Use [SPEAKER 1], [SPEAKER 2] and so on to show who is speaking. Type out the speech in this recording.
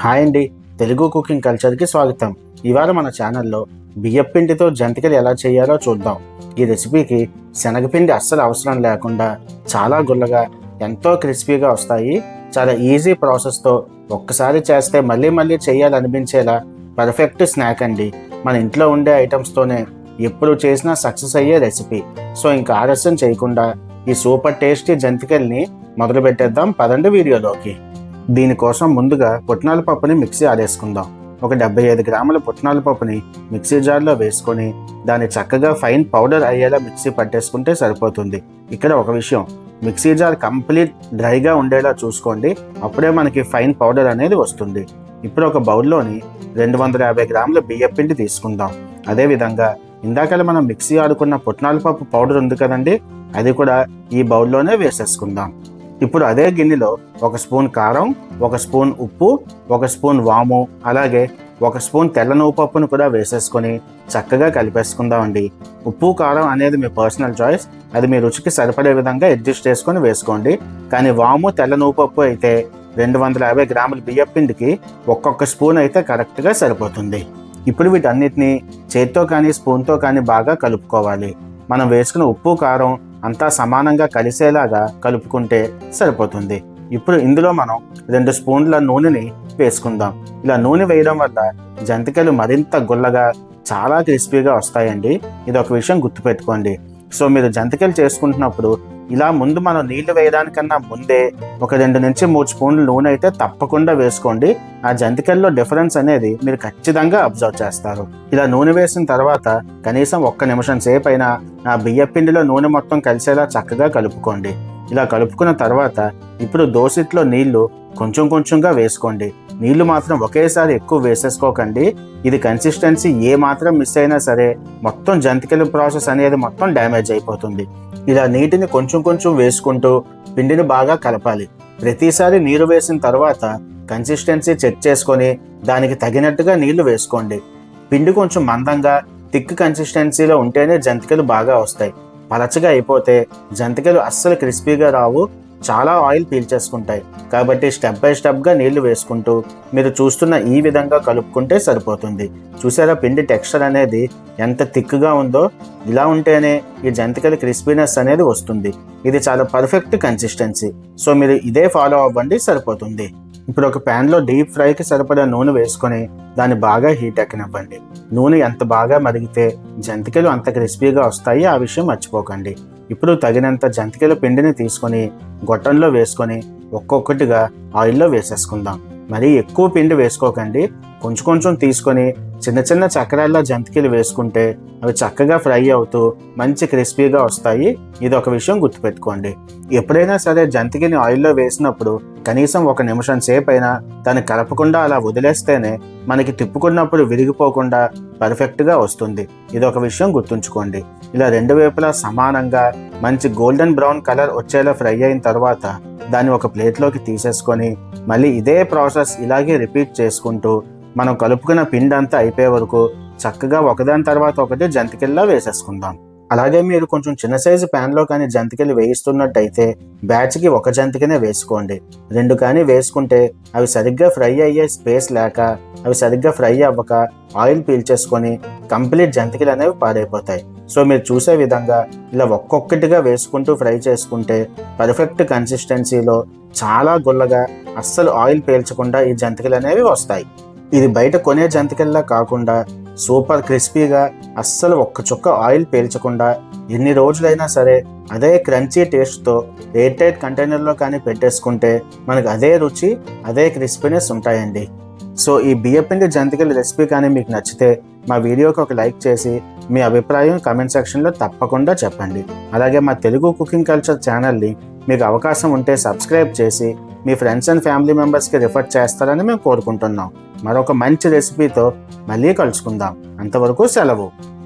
[SPEAKER 1] Hi అండి. Telugu cooking కల్చర్కి స్వాగతం. ఇవాళ మన ఛానల్లో బియ్యపిండితో జంతికలు ఎలా చేయాలో చూద్దాం. ఈ రెసిపీకి శనగపిండి అస్సలు అవసరం లేకుండా చాలా గుల్లగా ఎంతో క్రిస్పీగా వస్తాయి. చాలా ఈజీ ప్రాసెస్తో ఒక్కసారి చేస్తే మళ్ళీ మళ్ళీ చేయాలనిపించేలా పర్ఫెక్ట్ స్నాక్ అండి. మన ఇంట్లో ఉండే ఐటమ్స్తోనే ఎప్పుడు చేసినా సక్సెస్ అయ్యే రెసిపీ. సో ఇంకా ఆలస్యం చేయకుండా ఈ సూపర్ టేస్టీ జంతికల్ని మొదలు పెట్టేద్దాం పదండి వీడియోలోకి. దీనికోసం ముందుగా పుట్నాల పప్పుని మిక్సీ ఆడేసుకుందాం ఒక డెబ్బై ఐదు గ్రాముల పుట్నాల పప్పుని మిక్సీ జార్లో వేసుకొని దాన్ని చక్కగా ఫైన్ పౌడర్ అయ్యేలా మిక్సీ పట్టేసుకుంటే సరిపోతుంది. ఇక్కడ ఒక విషయం మిక్సీ జార్ కంప్లీట్ డ్రైగా ఉండేలా చూసుకోండి అప్పుడే మనకి ఫైన్ పౌడర్ అనేది వస్తుంది. ఇప్పుడు ఒక బౌల్లోని రెండు వందల యాభై గ్రాముల బియ్యం పిండి తీసుకుందాం. అదేవిధంగా ఇందాక మనం మిక్సీ ఆడుకున్న పుట్నాల పప్పు పౌడర్ ఉంది కదండి అది కూడా ఈ బౌల్లోనే వేసేసుకుందాం. ఇప్పుడు అదే గిన్నెలో ఒక స్పూన్ కారం ఒక స్పూన్ ఉప్పు ఒక స్పూన్ వాము అలాగే ఒక స్పూన్ తెల్ల నువ్వు కూడా వేసేసుకొని చక్కగా కలిపేసుకుందామండి. ఉప్పు కారం అనేది మీ పర్సనల్ చాయిస్. అది మీ రుచికి సరిపడే విధంగా అడ్జస్ట్ చేసుకొని వేసుకోండి. కానీ వాము తెల్ల నువ్వుపప్పు అయితే రెండు వందల యాభై గ్రాముల బియ్యం పిండికి ఒక్కొక్క స్పూన్ అయితే కరెక్ట్గా సరిపోతుంది. ఇప్పుడు వీటన్నిటిని చేత్తో కానీ స్పూన్తో కానీ బాగా కలుపుకోవాలి. మనం వేసుకున్న ఉప్పు కారం అంతా సమానంగా కలిసేలాగా కలుపుకుంటే సరిపోతుంది. ఇప్పుడు ఇందులో మనం రెండు స్పూన్ల నూనెని వేసుకుందాం. ఇలా నూనె వేయడం వల్ల జంతికలు మరింత గుల్లగా చాలా క్రిస్పీగా వస్తాయండి. ఇది ఒక విషయం గుర్తుపెట్టుకోండి. సో మీరు జంతికలు చేసుకుంటున్నప్పుడు ఇలా ముందు మనం నీళ్ళు వేయడానికన్నా ముందే ఒక రెండు నుంచి మూడు స్పూన్లు నూనె అయితే తప్పకుండా వేసుకోండి. ఆ జంతికల్లో డిఫరెన్స్ అనేది మీరు ఖచ్చితంగా అబ్జర్వ్ చేస్తారు. ఇలా నూనె వేసిన తర్వాత కనీసం ఒక్క నిమిషం సేపు అయినా ఆ బియ్య పిండిలో నూనె మొత్తం కలిసేలా చక్కగా కలుపుకోండి. ఇలా కలుపుకున్న తర్వాత ఇప్పుడు దోసిట్లో నీళ్ళు కొంచెం కొంచెంగా వేసుకోండి. నీళ్ళు మాత్రం ఒకేసారి ఎక్కువ వేసేసుకోకండి. ఇది కన్సిస్టెన్సీ ఏ మాత్రం మిస్ అయినా సరే మొత్తం జంతికల ప్రాసెస్ అనేది మొత్తం డ్యామేజ్ అయిపోతుంది. ఇలా నీటిని కొంచెం కొంచెం వేసుకుంటూ పిండిని బాగా కలపాలి. ప్రతిసారి నీరు వేసిన తర్వాత కన్సిస్టెన్సీ చెక్ చేసుకొని దానికి తగినట్టుగా నీళ్ళు వేసుకోండి. పిండి కొంచెం మందంగా థిక్ కన్సిస్టెన్సీలో ఉంటేనే జంతికలు బాగా వస్తాయి. పలచగా అయిపోతే జంతికలు అస్సలు క్రిస్పీగా రావు. చాలా ఆయిల్ పీల్చేసుకుంటాయి. కాబట్టి స్టెప్ బై స్టెప్గా నీళ్ళు వేసుకుంటూ మీరు చూస్తున్న ఈ విధంగా కలుపుకుంటే సరిపోతుంది. చూసారా పిండి టెక్స్చర్ అనేది ఎంత థిక్గా ఉందో? ఇలా ఉంటేనే ఈ జంతికల క్రిస్పీనెస్ అనేది వస్తుంది. ఇది చాలా పర్ఫెక్ట్ కన్సిస్టెన్సీ. సో మీరు ఇదే ఫాలో అవ్వండి సరిపోతుంది. ఇప్పుడు ఒక ప్యాన్లో డీప్ ఫ్రైకి సరిపడా నూనె వేసుకొని దాన్ని బాగా హీట్ ఎక్కనివ్వండి. నూనె ఎంత బాగా మరిగితే జంతికలు అంత క్రిస్పీగా వస్తాయి ఆ విషయం మర్చిపోకండి. ఇప్పుడు తగినంత జంతికల పిండిని తీసుకొని గొట్టంలో వేసుకొని ఒక్కొక్కటిగా ఆయిల్లో వేసేసుకుందాం. మరీ ఎక్కువ పిండి వేసుకోకండి. కొంచెం కొంచెం తీసుకొని చిన్న చిన్న చక్రాల్లో జంతికలు వేసుకుంటే అవి చక్కగా ఫ్రై అవుతూ మంచి క్రిస్పీగా వస్తాయి. ఇది ఒక విషయం గుర్తుపెట్టుకోండి. ఎప్పుడైనా సరే జంతికని ఆయిల్లో వేసినప్పుడు కనీసం ఒక నిమిషం సేపు అయినా దాన్ని కలపకుండా అలా వదిలేస్తేనే మనకి తిప్పుకున్నప్పుడు విరిగిపోకుండా పర్ఫెక్ట్గా వస్తుంది. ఇది ఒక విషయం గుర్తుంచుకోండి. ఇలా రెండు వైపులా సమానంగా మంచి గోల్డెన్ బ్రౌన్ కలర్ వచ్చేలా ఫ్రై అయిన తర్వాత దాన్ని ఒక ప్లేట్లోకి తీసేసుకొని మళ్ళీ ఇదే ప్రాసెస్ ఇలాగే రిపీట్ చేసుకుంటూ మనం కలుపుకున్న పిండి అంతా అయిపోయే వరకు చక్కగా ఒకదాని తర్వాత ఒకటి జంతికల్లా వేసేసుకుందాం. అలాగే మీరు కొంచెం చిన్న సైజు ప్యాన్లో కానీ జంతికలు వేయిస్తున్నట్టయితే బ్యాచ్కి ఒక జంతికనే వేసుకోండి. రెండు కానీ వేసుకుంటే అవి సరిగ్గా ఫ్రై అయ్యే స్పేస్ లేక అవి సరిగ్గా ఫ్రై అవ్వక ఆయిల్ పీల్చేసుకొని కంప్లీట్ జంతికలు అనేవి పాడైపోతాయి. సో మీరు చూసే విధంగా ఇలా ఒక్కొక్కటిగా వేసుకుంటూ ఫ్రై చేసుకుంటే పర్ఫెక్ట్ కన్సిస్టెన్సీలో చాలా గుల్లగా అస్సలు ఆయిల్ పీల్చకుండా ఈ జంతికలు అనేవి వస్తాయి. ఇది బయట కొనే జంతికల్లా కాకుండా సూపర్ క్రిస్పీగా అస్సలు ఒక్క చుక్క ఆయిల్ పీల్చకుండా ఎన్ని రోజులైనా సరే అదే క్రంచీ టేస్ట్తో ఎయిర్ టైట్ కంటైనర్లో కానీ పెట్టేసుకుంటే మనకు అదే రుచి అదే క్రిస్పీనెస్ ఉంటాయండి. సో ఈ బియ్యపిండి జంతికల రెసిపీ కానీ మీకు నచ్చితే మా వీడియోకి ఒక లైక్ చేసి మీ అభిప్రాయం కమెంట్ సెక్షన్లో తప్పకుండా చెప్పండి. అలాగే మా తెలుగు కుకింగ్ కల్చర్ ఛానల్ని మీకు అవకాశం ఉంటే సబ్స్క్రైబ్ చేసి మీ ఫ్రెండ్స్ అండ్ ఫ్యామిలీ మెంబర్స్కి రిఫర్ చేస్తారని మేము కోరుకుంటున్నాం. మరొక మంచి రెసిపీతో మళ్ళీ కలుసుకుందాం. అంతవరకు సెలవు.